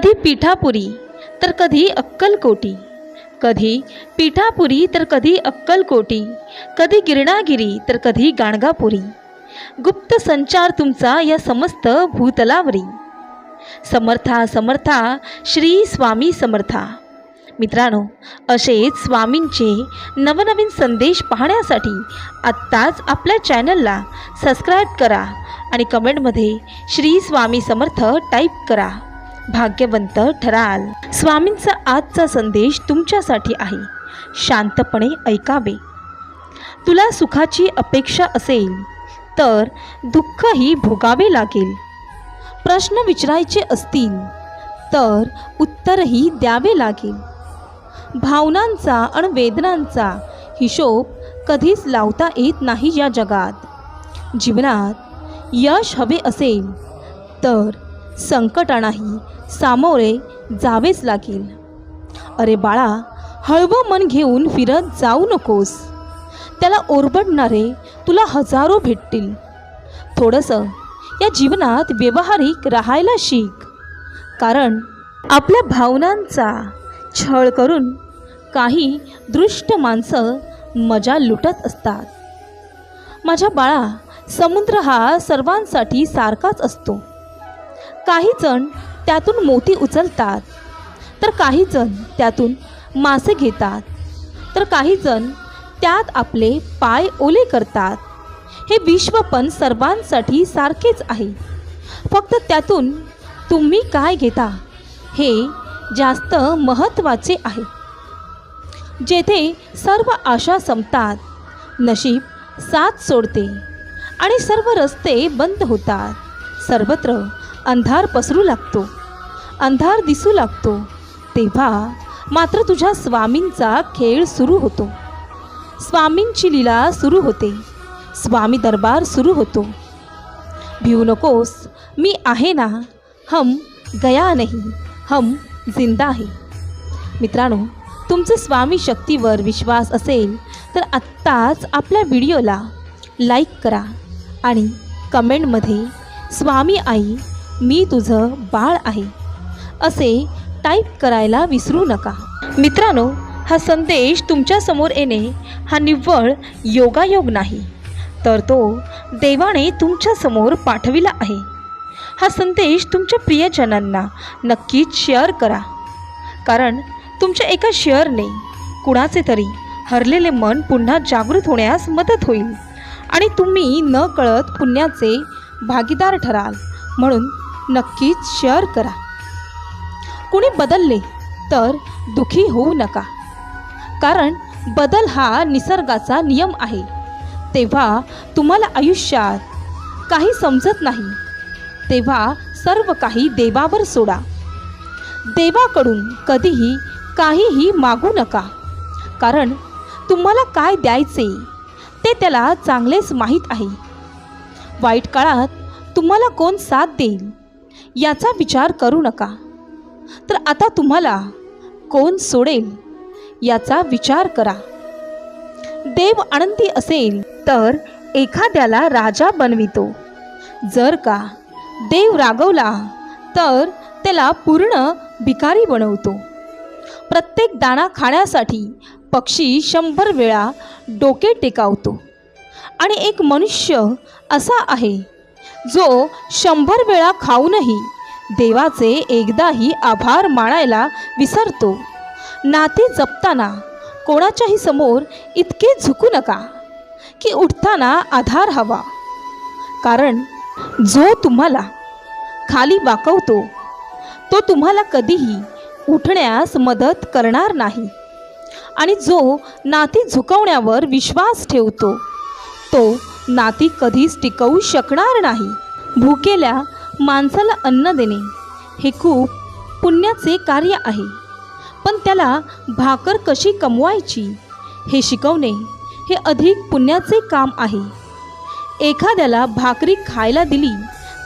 कधी पिठापुरी तर कधी अक्कलकोटी. कधी पिठापुरी तर कधी अक्कलकोटी. कधी गिरणागिरी तर कधी गाणगापुरी. गुप्त संचार तुमचा या समस्त भूतलावरी. समर्था समर्था श्री स्वामी समर्था. मित्रांनो असेच स्वामींचे नवनवीन संदेश पाहण्यासाठी आत्ताच आपल्या चॅनलला सबस्क्राईब करा आणि कमेंटमध्ये श्री स्वामी समर्थ टाईप करा. भाग्यवंत ठराल. स्वामींचा आजचा संदेश तुमच्यासाठी आहे. शांतपणे ऐकावे. तुला सुखाची अपेक्षा असेल तर दुःखही भोगावे लागेल. प्रश्न विचारायचे असतील तर उत्तरही द्यावे लागेल. भावनांचा आणि वेदनांचा हिशोब कधीच लावता येत नाही या जगात. जीवनात यश हवे असेल तर संकटांनाही सामोरे जावेच लागेल. अरे बाळा हळवं मन घेऊन फिरत जाऊ नकोस. त्याला ओरबडणारे तुला हजारो भेटतील. थोडंसं या जीवनात व्यवहारिक राहायला शिक. कारण आपल्या भावनांचा छळ करून काही दृष्ट माणसं मजा लुटत असतात. माझ्या बाळा समुद्र हा सर्वांसाठी सारखाच असतो. काही जण त्यातून मोती उचलतात तर काही जण त्यातून मासे घेतात तर काही जण त्यात आपले पाय ओले करतात. हे विश्व पण सर्वांसाठी सारखेच आहे. फक्त त्यातून तुम्ही काय घेता हे जास्त महत्त्वाचे आहे. जेथे सर्व आशा संपतात नशीब साथ सोडते आणि सर्व रस्ते बंद होतात. सर्वत्र अंधार पसरू लागतो. अंधार दिसू लागतो. तेव्हा मात्र तुझ्या स्वामींचा खेळ सुरू होतो. स्वामींची लीला सुरू होते. स्वामी दरबार सुरू होतो. भिऊ नकोस मी आहे ना. हम गया नाही. हम जिंदा आहे. मित्रांनो तुमचं स्वामी शक्तीवर विश्वास असेल तर आत्ताच आपल्या व्हिडिओला लाईक करा आणि कमेंटमध्ये स्वामी आई मी तुझं बाळ आहे. असे टाईप करायला विसरू नका. मित्रांनो हा संदेश तुमच्यासमोर येणे हा निव्वळ योगायोग नाही. तर तो देवाने तुमच्यासमोर पाठविला आहे. हा संदेश तुमच्या प्रियजनांना नक्कीच शेअर करा. कारण तुमच्या एका शेअरने कुणाचे तरी हरलेले मन पुन्हा जागृत होण्यास मदत होईल. आणि तुम्ही न कळत पुण्याचे भागीदार ठराल. म्हणून नक्कीच शेअर करा. कुणी बदलले तर दुखी होऊ नका. कारण बदल हा निसर्गाचा नियम आहे. तेव्हा तुम्हाला आयुष्यात काही समजत नाही. तेव्हा सर्व काही देवावर सोडा. देवाकडून कधीही काहीही मागू नका. कारण तुम्हाला काय द्यायचे ते त्याला चांगलेच माहीत आहे. वाईट काळात तुम्हाला कोण साथ देईल? याचा विचार करू नका. तर आता तुम्हाला कोण सोडेल याचा विचार करा. देव आनंदी असेल तर एखाद्याला राजा बनवितो. जर का देव रागवला तर त्याला पूर्ण भिकारी बनवतो. प्रत्येक दाणा खाण्यासाठी पक्षी शंभर वेळा डोके टेकावतो. आणि एक मनुष्य असा आहे जो शंभर वेळा खाऊनही देवाचे एकदाही आभार मानायला विसरतो. नाते जपताना कोणाच्याही समोर इतके झुकू नका की उठताना आधार हवा. कारण जो तुम्हाला खाली वाकवतो तो तुम्हाला कधीही उठण्यास मदत करणार नाही. आणि जो नाते झुकवण्यावर विश्वास ठेवतो तो नाती कधीच टिकवू शकणार नाही. भुकेल्या माणसाला अन्न देणे हे खूप पुण्याचे कार्य आहे. पण त्याला भाकर कशी कमवायची हे शिकवणे हे अधिक पुण्याचे काम आहे. एखाद्याला भाकरी खायला दिली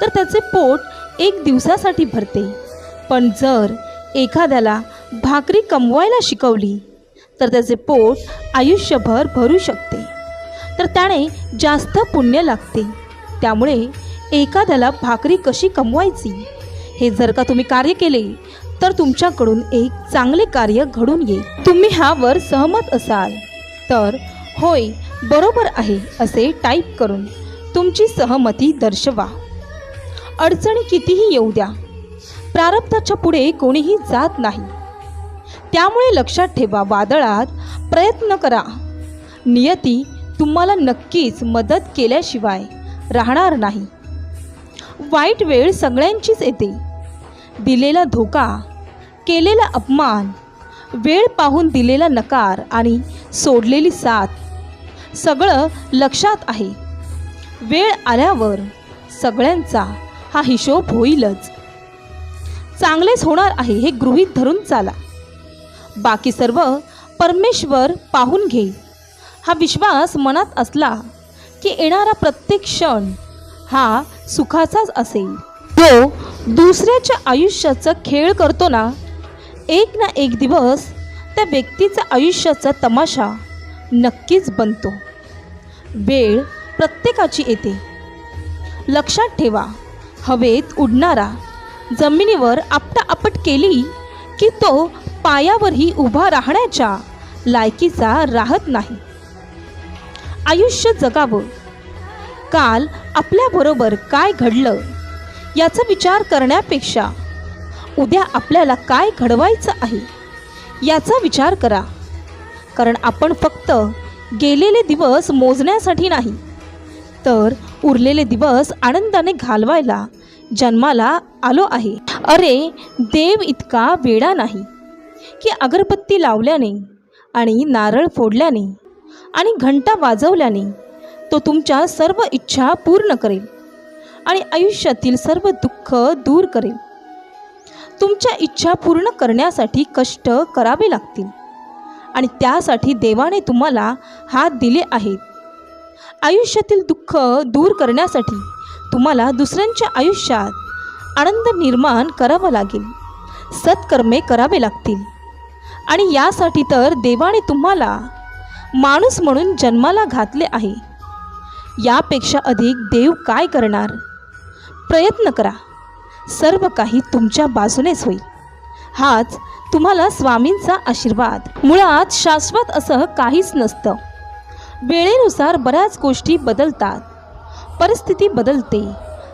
तर त्याचे पोट एक दिवसासाठी भरते. पण जर एखाद्याला भाकरी कमवायला शिकवली तर त्याचे पोट आयुष्यभर भरू शकते. तर त्याने जास्त पुण्य लागते. त्यामुळे एखाद्याला भाकरी कशी कमवायची? हे जर का तुम्ही कार्य केले तर तुमच्याकडून एक चांगले कार्य घडून येईल. तुम्ही ह्यावर सहमत असाल. तर होय बरोबर आहे असे टाईप करून तुमची सहमती दर्शवा. अडचणी कितीही येऊ द्या. प्रारब्धाच्या पुढे कोणीही जात नाही. त्यामुळे लक्षात ठेवा वादळात प्रयत्न करा. नियती तुम्हाला नक्कीच मदत केल्याशिवाय राहणार नाही. वाईट वेळ सगळ्यांचीच येते. दिलेला धोका केलेला अपमान वेळ पाहून दिलेला नकार आणि सोडलेली साथ सगळं लक्षात आहे. वेळ आल्यावर सगळ्यांचा हा हिशोब होईलच. चांगलेच होणार आहे हे गृहीत धरून चाला. बाकी सर्व परमेश्वर पाहून घेईल हा विश्वास मनात असला की येणारा प्रत्येक क्षण हा सुखाचाच असेल. तो दुसऱ्याच्या आयुष्याचा खेळ करतो ना एक ना एक दिवस त्या व्यक्तीचा आयुष्याचा तमाशा नक्कीच बनतो. वेळ प्रत्येकाची येते. लक्षात ठेवा हवेत उडणारा जमिनीवर आपटाआपट केली की तो पायावरही उभा राहण्याच्या लायकीचा राहत नाही. आयुष्य जगावं. काल आपल्याबरोबर काय घडलं याचा विचार करण्यापेक्षा उद्या आपल्याला काय घडवायचं आहे याचा विचार करा. कारण आपण फक्त गेलेले दिवस मोजण्यासाठी नाही तर उरलेले दिवस आनंदाने घालवायला जन्माला आलो आहे. अरे देव इतका वेडा नाही की अगरबत्ती लावल्याने आणि नारळ फोडल्याने आणि घंटा वाजवल्याने तो तुमच्या सर्व इच्छा पूर्ण करेल आणि आयुष्यातील सर्व दुःख दूर करेल. तुमच्या इच्छा पूर्ण करण्यासाठी कष्ट करावे लागतील आणि त्यासाठी देवाने तुम्हाला हात दिले आहेत. आयुष्यातील दुःख दूर करण्यासाठी तुम्हाला दुसऱ्यांच्या आयुष्यात आनंद निर्माण करावा लागेल सत्कर्मे करावे लागतील आणि यासाठी तर देवाने तुम्हाला माणूस म्हणून जन्माला घातले आहे. यापेक्षा अधिक देव काय करणार? प्रयत्न करा. सर्व काही तुमच्या बाजूनेच होईल. हाच तुम्हाला स्वामींचा आशीर्वाद. मुळात शाश्वत असं काहीच नसतं. वेळेनुसार बऱ्याच गोष्टी बदलतात. परिस्थिती बदलते.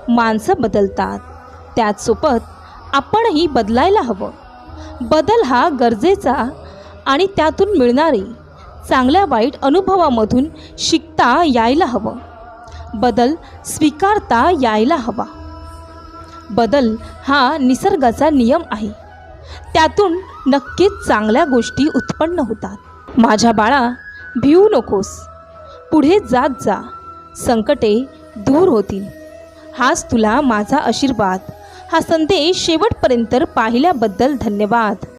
माणसं बदलतात. त्याचसोबत आपणही बदलायला हवं. बदल हा गरजेचा आणि त्यातून मिळणारे चांगल्या वाईट अनुभवामधून शिकता यायला हवं. बदल स्वीकारता यायला हवा. बदल हा निसर्गाचा नियम आहे. त्यातून नक्कीच चांगल्या गोष्टी उत्पन्न होतात. माझ्या बाळा भिवू नकोस. पुढे जात जा. संकटे दूर होतील. हाच तुला माझा आशीर्वाद. हा संदेश शेवटपर्यंत पाहिल्याबद्दल धन्यवाद.